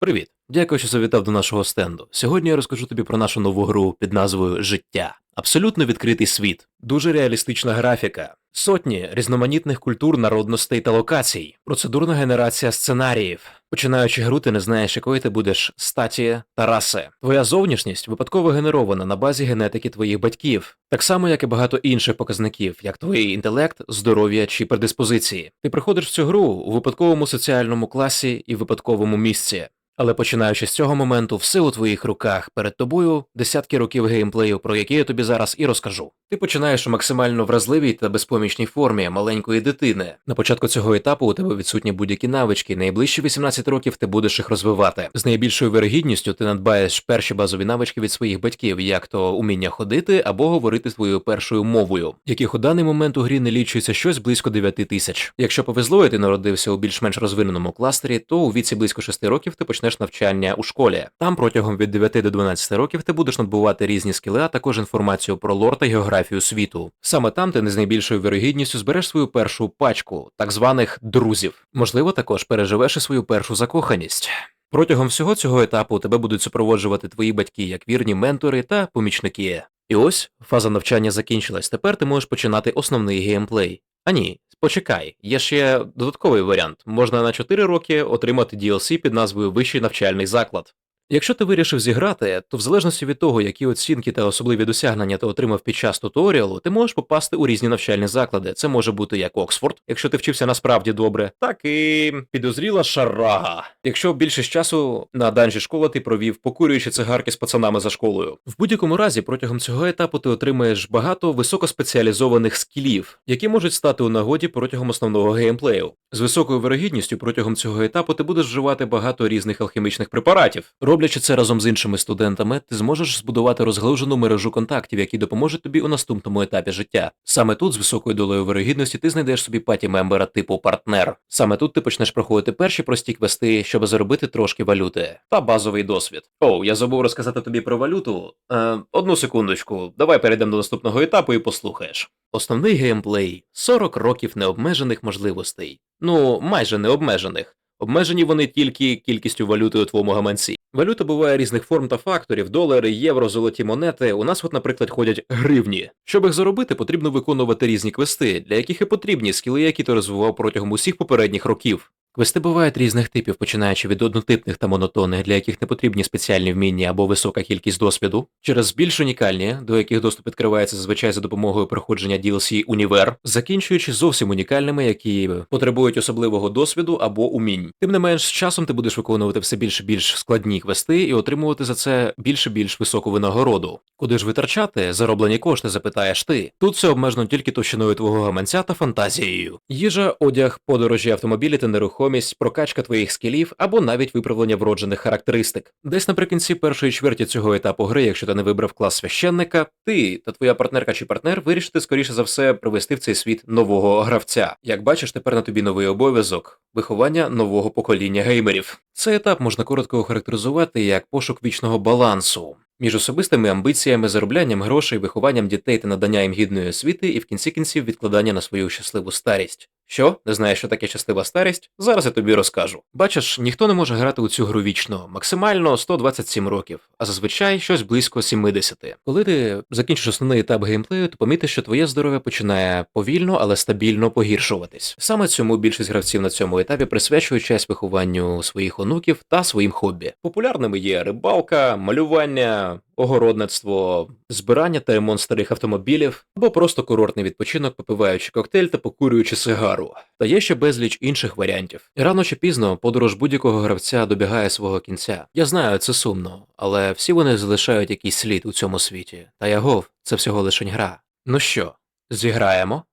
Привіт! Дякую, що завітав до нашого стенду. Сьогодні я розкажу тобі про нашу нову гру під назвою Життя. Абсолютно відкритий світ, дуже реалістична графіка, сотні різноманітних культур, народностей та локацій, процедурна генерація сценаріїв. Починаючи гру, ти не знаєш, якої ти будеш статі та раси. Твоя зовнішність випадково генерована на базі генетики твоїх батьків, так само як і багато інших показників, як твій інтелект, здоров'я чи предиспозиції. Ти приходиш в цю гру у випадковому соціальному класі і випадковому місці. Але починаючи з цього моменту, все у твоїх руках перед тобою десятки років геймплею, про які я тобі зараз і розкажу. Ти починаєш у максимально вразливій та безпомічній формі маленької дитини. На початку цього етапу у тебе відсутні будь-які навички. Найближчі 18 років ти будеш їх розвивати. З найбільшою вирогідністю ти надбаєш перші базові навички від своїх батьків, як то уміння ходити або говорити твоєю першою мовою, яких у даний момент у грі не лічується щось близько 9 тисяч. Якщо повезло, і ти народився у більш-менш розвиненому кластері, то у віці близько 6 років ти почнеш навчання у школі. Там протягом від 9 до 12 років ти будеш надбувати різні скіли, а також інформацію про лор та географію світу. Саме там ти не з найбільшою вірогідністю збереш свою першу пачку, так званих друзів. Можливо, також переживеш і свою першу закоханість. Протягом всього цього етапу тебе будуть супроводжувати твої батьки як вірні ментори та помічники. І ось фаза навчання закінчилась. Тепер ти можеш починати основний геймплей. А ні, почекай, є ще додатковий варіант. Можна на 4 роки отримати DLC під назвою Вищий навчальний заклад. Якщо ти вирішив зіграти, то в залежності від того, які оцінки та особливі досягнення ти отримав під час туторіалу, ти можеш попасти у різні навчальні заклади. Це може бути як Оксфорд, якщо ти вчився насправді добре, так і підозріла шарага. Якщо більшість часу на данжі школи ти провів, покурюючи цигарки з пацанами за школою. В будь-якому разі, протягом цього етапу ти отримаєш багато високоспеціалізованих скілів, які можуть стати у нагоді протягом основного геймплею. З високою вирогідністю протягом цього етапу ти будеш вживати багато різних алхімічних препаратів. Роблячи це разом з іншими студентами, ти зможеш збудувати розглужену мережу контактів, які допоможуть тобі у наступному етапі життя. Саме тут, з високою долею вирогідності, ти знайдеш собі паті мембера типу партнер. Саме тут ти почнеш проходити перші прості квести, щоб заробити трошки валюти та базовий досвід. Оу, я забув розказати тобі про валюту. Е, одну секундочку, давай перейдемо до наступного етапу і послухаєш. Основний геймплей 40 років необмежених можливостей. Ну, майже необмежених. Обмежені вони тільки кількістю валюти у твоєму гаманці. Валюта буває різних форм та факторів: долари, євро, золоті монети. У нас, от, наприклад, ходять гривні. Щоб їх заробити, потрібно виконувати різні квести, для яких і потрібні скіли, які ти розвивав протягом усіх попередніх років. Квести бувають різних типів, починаючи від однотипних та монотонних, для яких не потрібні спеціальні вміння або висока кількість досвіду, через більш унікальні, до яких доступ відкривається зазвичай за допомогою проходження DLC Універ, закінчуючи зовсім унікальними, які потребують особливого досвіду або умінь. Тим не менш, з часом ти будеш виконувати все більш більш складні квести і отримувати за це більш і більш високу винагороду. Куди ж витрачати зароблені кошти, запитаєш ти. Тут все обмежено тільки товщиною твого гаманця та фантазією. Їжа, одяг, подорожі, автомобілі та нерухомість, прокачка твоїх скілів або навіть виправлення вроджених характеристик. Десь наприкінці першої чверті цього етапу гри, якщо ти не вибрав клас священника, ти та твоя партнерка чи партнер вирішите скоріше за все привести в цей світ нового гравця. Як бачиш, тепер на тобі новий обов'язок виховання нового покоління геймерів. Цей етап можна коротко охарактеризувати як пошук вічного балансу між особистими амбіціями, зароблянням грошей, вихованням дітей та наданням їм гідної освіти, і в кінці кінців відкладання на свою щасливу старість. Що, не знаєш, що таке щаслива старість? Зараз я тобі розкажу. Бачиш, ніхто не може грати у цю гру вічно, максимально 127 років, а зазвичай щось близько 70. Коли ти закінчиш основний етап геймплею, то помітиш, що твоє здоров'я починає повільно, але стабільно погіршуватись. Саме цьому більшість гравців на цьому етапі присвячують час вихованню своїх онуків та своїм хобі. Популярними є рибалка, малювання, огородництво, збирання та ремонт старих автомобілів, або просто курортний відпочинок, попиваючи коктейль та покурюючи сигару. Та є ще безліч інших варіантів. Рано чи пізно подорож будь-якого гравця добігає свого кінця. Я знаю, це сумно, але всі вони залишають якийсь слід у цьому світі. Та ягов це всього лише гра. Ну що, зіграємо?